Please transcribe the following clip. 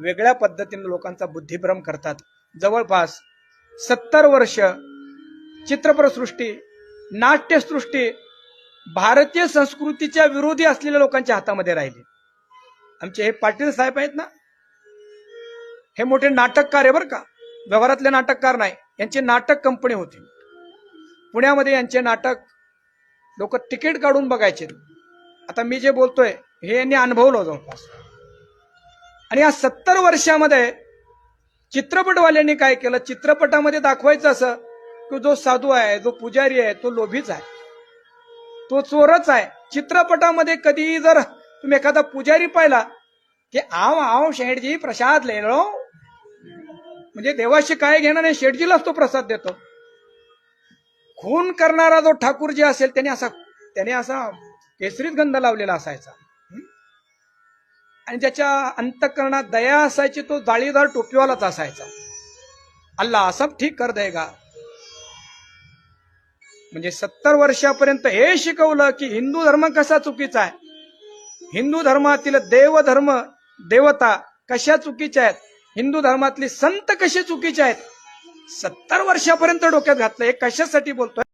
वेगळ्या पद्धतीने लोकांचा बुद्धिभ्रम करतात. जवळपास सत्तर वर्ष चित्रपटसृष्टी नाट्यसृष्टी भारतीय संस्कृतीच्या विरोधी असलेल्या लोकांच्या हातामध्ये राहिले. आमचे हे पाटील साहेब आहेत ना? हे मोठे नाटककार आहे बरं का? व्यवहारातले नाटककार नाही. यांची नाटक कंपनी होती. पुण्यामध्ये यांचे नाटक लोक तिकीट काढून बघायचे. आता मी जे बोलतोय हे यांनी अनुभवलं जवळपास. आणि या सत्तर वर्षामध्ये चित्रपटवाल्यांनी काय केलं? चित्रपटामध्ये दाखवायचं असं की जो साधू आहे जो पुजारी आहे तो लोभीच आहे. तो चोरच आहे. चित्रपटामध्ये कधी जर तुम्ही एखादा पुजारी पाहिला की आव आव शेठजी प्रसाद ले म्हणजे देवाशी काय घेणं नाही शेठजीलाच तो प्रसाद देतो. खून करणारा जो ठाकूर जे असेल त्याने असा त्याने असा केसरीत गंध लावलेला असायचा. आणि ज्याच्या अंतकरणात दया असायची तो जाळीदार टोपीवालाच असायचा. अल्ला सब ठीक कर देगा. म्हणजे सत्तर वर्षापर्यंत हे शिकवलं की हिंदू धर्म कसा चुकीचा आहे? हिंदू धर्मातील देवधर्म देवता कशा चुकीच्या आहेत? हिंदू धर्मातली संत कसे चुकीचे आहेत? सत्तर वर्षापर्यंत डोक्यात घातलं हे कशासाठी बोलतोय?